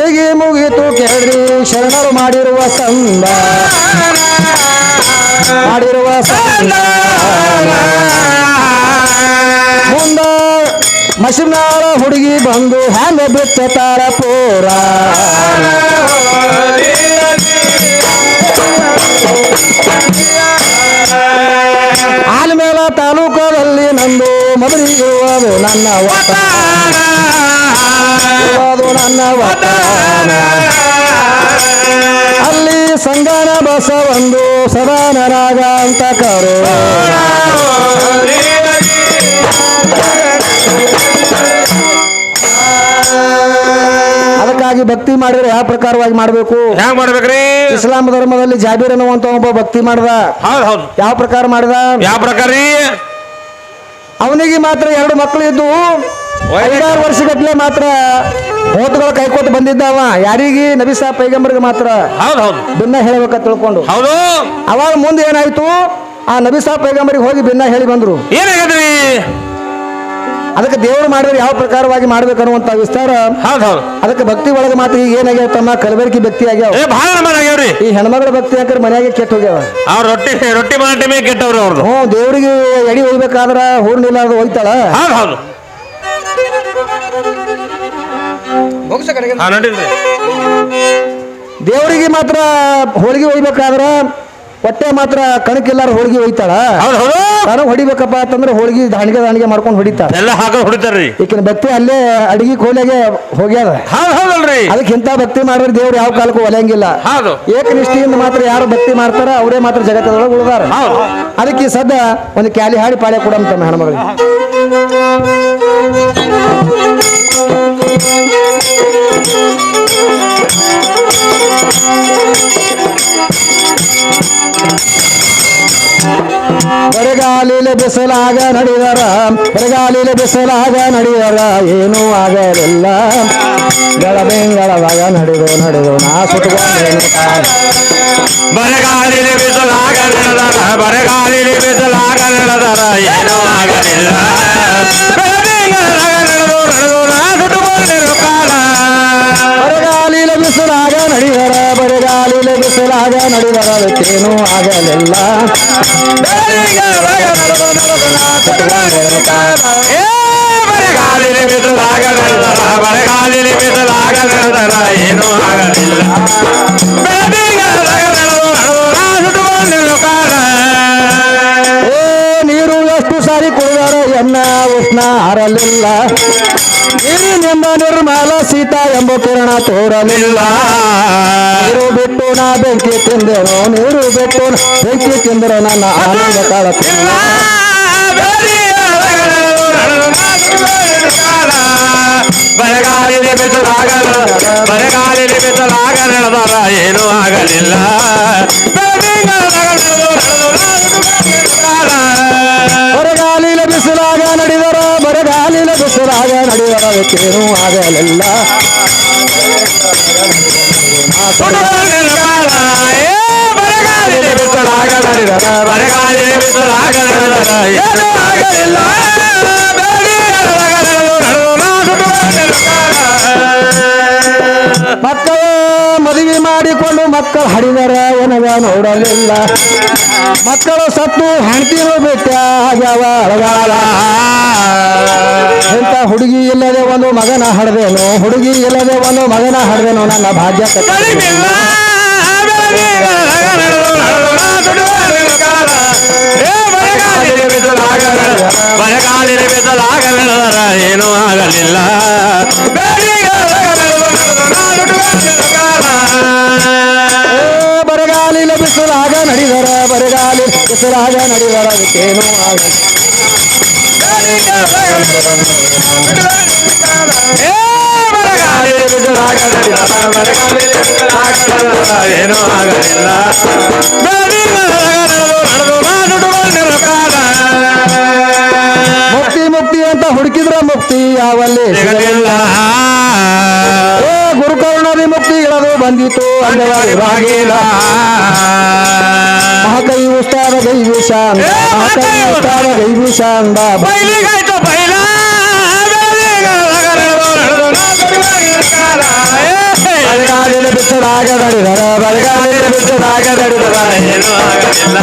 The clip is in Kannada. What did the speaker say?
ಕಲಿಗೆ ಮುಗಿತು ಕೇಳ್ರಿ. ಶರಣರು ಮಾಡಿರುವ ಸಂದ ಮಾಡಿರುವ ಮುಂದ ಮಸಿನಾಳ ಹುಡುಗಿ ಬಂದು ಹ್ಯಾಂಗ ಬಿಚ್ಚತಾರ ಪೂರ. ಆಲ್ಮೇಲ ತಾಲೂಕದಲ್ಲಿ ನಂದು ಮದುವೆಗಿರುವುದು ನನ್ನ ವತ ವತನ ಅಲ್ಲಿ ಸಂಗನ ಬಸವಂದು ಸದಾನರಾಗ ಅಂತ ಕರು. ಅದಕ್ಕಾಗಿ ಭಕ್ತಿ ಮಾಡಿದ್ರೆ ಯಾವ ಪ್ರಕಾರವಾಗಿ ಮಾಡಬೇಕು? ಯಾವ ಮಾಡ್ಬೇಕ್ರಿ? ಇಸ್ಲಾಂ ಧರ್ಮದಲ್ಲಿ ಜಾಬೀರ್ ಅನ್ನುವಂತ ಒಬ್ಬ ಭಕ್ತಿ ಮಾಡ್ದ. ಹೌದ್ ಹೌದು. ಯಾವ ಪ್ರಕಾರ ಮಾಡಿದ? ಯಾವ ಪ್ರಕಾರ ರೀ? ಅವನಿಗೆ ಮಾತ್ರ ಎರಡು ಮಕ್ಕಳು ಇದ್ದು ಐದಾರು ವರ್ಷಗಟ್ಲೆ ಮಾತ್ರ ಹೋತುಗಳು ಕೈಕೊಟ್ಟು ಬಂದಿದ್ದಾವ ಯಾರಿಗೆ? ನಬಿ ಸಾಹ ಪೈಗಂಬರ್ಗೆ ಮಾತ್ರ. ಬಿನ್ನ ಹೌದು. ಭಿನ್ನ ಹೇಳ್ಬೇಕಂತ ತಿಳ್ಕೊಂಡು. ಹೌದು. ಅವಾಗ ಮುಂದೆ ಏನಾಯ್ತು? ಆ ನಬಿ ಸಾಹ ಪೈಗಂಬರಿಗೆ ಹೋಗಿ ಭಿನ್ನ ಹೇಳಿ ಬಂದ್ರು. ಏನಾಗದ್ರಿ ಅದಕ್ಕೆ ದೇವರು ಮಾಡಿದ್ರೆ ಯಾವ ಪ್ರಕಾರವಾಗಿ ಮಾಡ್ಬೇಕು ಅನ್ನುವಂತ ವಿಸ್ತಾರ. ಅದಕ್ಕೆ ಭಕ್ತಿ ಒಳಗೆ ಮಾತ್ರ ಈಗ ಏನಾಗ್ಯಾವ ತಮ್ಮ? ಕಲಬೆರಕಿ ಭಕ್ತಿ ಆಗ್ಯಾವ. ಏ ಆಗ್ಯಾವ್ರಿ. ಈ ಹೆಣ್ಮಗಳ ಭಕ್ತಿ ಹಾಕಿದ್ರೆ ಮನೆಯಾಗೆ ಕೆಟ್ಟ ಹೋಗ್ಯಾವ. ಅವ್ರ ರೊಟ್ಟಿ ರೊಟ್ಟಿ ಮಾಡೋ ಕೆಟ್ಟವ್ರು ಕೆಟ್ಟವ್ರಿ ಅವ್ರದ್ದು ಹ್ಞೂ ದೇವರಿಗೆ ಎಡಿ ಹೋಗ್ಬೇಕಾದ್ರ ಹೂರ್ನಿಲ್ಲ ಅದು ಹೋಯ್ತಾಳ. ಹೌದ್ ಹೌದು. ಹಾ ನಡೀರಿ. ದೇವರಿಗೆ ಮಾತ್ರ ಹೋಳಿಗೆ ಒಯ್ಬೇಕಾದ್ರ ಹೊಟ್ಟೆ ಮಾತ್ರ ಕಣಕ್ಕೆಲ್ಲಾರು ಹೋಳಿಗೆ ಒಯ್ತಾಳ? ಕಣಕ್ ಹೊಡಿಬೇಕಪ್ಪ ಅಂತಂದ್ರೆ ಹೋಳಿಗೆ ದಾಣಿಗೆ ದಾಣಿಗೆ ಮಾಡ್ಕೊಂಡು ಹೊಡಿತಾಳ. ಎಲ್ಲ ಹಾಕೋದು ಹೊಡಿತಾರ್ರಿ. ಈಕಿನ ಭಕ್ತಿ ಅಲ್ಲೇ ಅಡಿಗೆ ಕೋಲೆಗೆ ಹೋಗ್ಯಾದ ಹೌದಲ್ರಿ. ಅದಕ್ಕೆ ಇಂಥ ಭಕ್ತಿ ಮಾಡಿದ್ರೆ ದೇವ್ರು ಯಾವ ಕಾಲಕ್ಕೂ ಒಲೆಯಂಗಿಲ್ಲ. ಹೌದು. ಏಕನಿಷ್ಠೆಯಿಂದ ಮಾತ್ರ ಯಾರು ಭಕ್ತಿ ಮಾಡ್ತಾರ ಅವರೇ ಮಾತ್ರ ಜಗತ್ತದೊಳಗೆ ಉಳಿದಾರ. ಹೌದು. ಅದಕ್ಕೆ ಸದ್ದ ಒಂದು ಕ್ಯಾಲಿ ಹಾಡಿ ಪಾಳೆ ಕೂಡ ತಮ್ಮ ಹೆಣ್ಮಗಳಿಗೆ. ಬರಗಾಲಿಲೆ ಬಿಸಿಲಾಗ ನಡೆದರ, ಬರಗಾಲಿಲ ಬಿಸಿಲಾಗ ನಡೆದರ, ಏನೂ ಆಗಲಿಲ್ಲ. ಬೆಳಬೆಂಗಳವಾಗ ನಡೆದು ನಡೆದು ನಾ ಸುತ್ತುಕೊಂಡೇನು ಕಾಲ ಬಿಸಿಲಾಗ ನಡೆದರ, ಬರಗಾಲಿಲಿ ಬಿಸಲಾಗ ನಡೆದರ ಬರಗಾಲಿಲೆ ಬಿಸಲಾಗ ನಡೆದರ ಆಗಲಿಲ್ಲ. ಬರಗಾಲಿಲಿ ನಡೆದರ ಬರಗಾಲಿಲಿ ನಡೆದರ ಏನೂ ಆಗಲಿಲ್ಲ. ನೀರು ಎಷ್ಟು ಸಾರಿ ಕುಡಿದಾರ ಎನ್ನ ಉಷ್ಣ ಹರಲಿಲ್ಲ. ನೀರಿನಿಂದ ನಿರ್ಮಲ ಸೀತಾ ಎಂಬ ಕಿರಣ ತೋರಲಿಲ್ಲ. ನೀರು ಬಿಟ್ಟು ನಾ ಬೆಂಕಿ ತಿಂದರು ನೀರು ಬಿಟ್ಟು ಬೆಂಕಿ ತಿಂದರು ನನ್ನ ಆನಂದ ಕಾಲ ಬರಗಾಲಿಗೆ ಬಿಸಲಾಗ ಬರಗಾಲಿಗೆ ನಡೆದಾರ ಏನೂ ಆಗಲಿಲ್ಲ. ನಡೆದರ ಏನೂ ಆಗಲಿಲ್ಲ. ಮಕ್ಕಳು ಮದುವೆ ಮಾಡಿಕೊಂಡು ಮಕ್ಕಳು ಹಡಿದರ ಏನವ ನೋಡಲಿಲ್ಲ. ಮಕ್ಕಳು ಸತ್ತು ಹೆಂಡತಿನೂ ಬಿಟ್ಟ ಆಗ್ಯಾವ ಅಳಗಾಲ ಹುಡುಗಿ ಇಲ್ಲದೆ ಒಂದು ಮಗನ ಹಡದೇನು, ಹುಡುಗಿ ಇಲ್ಲದೆ ಒಂದು ಮಗನ ಹಡದೇನು ನನ್ನ ಭಾಗ್ಯ. ಬರಗಾಲಿನ ಏನೂ ಆಗಲಿಲ್ಲ ಬರಗಾಲಿನ ಬಿಸಿಲಾಗ ನಡೆದರ, ಬರಗಾಲಿ ಬಿಸಿಲಾಗ ನಡೆದರ, ಅದಕ್ಕೇನೂ ಆಗಲ್ಲ ಆಗಲಿಲ್ಲ ಮುಕ್ತಿ ಮುಕ್ತಿ ಅಂತ ಹುಡುಕಿದ್ರ ಮುಕ್ತಿ ಯಾವಲ್ಲಿ? ಸಿಗಲಿಲ್ಲ ಮುಕ್ತಿ ಇಳದು ಬಂದಿತು ಅಂಗವಾಗಿ ಬಾಗಿಲ ಮಹಾಕೈ ಉಸ್ತಾದ ಗೈವು ಶಾಂತ ಮಹಾಕೈ ಉಸ್ತಾದ ಗೈವು ಶಾಂತ ಬೈಲಿಗಾಯ್ತು ಬೈಲ ಬೆಳದಿಂಗಳ ನಗರಗಳು ನಡೆದು ನಾ ಸುಡುವ ಕಾಲ. ಏ ಬಿದ್ದದಾಗ ನಡೆದರ ಬರಗಾಲಿನ ಬಿದ್ದದಾಗ ನಡೆದರ ಏನೂ ಆಗಲಿಲ್ಲ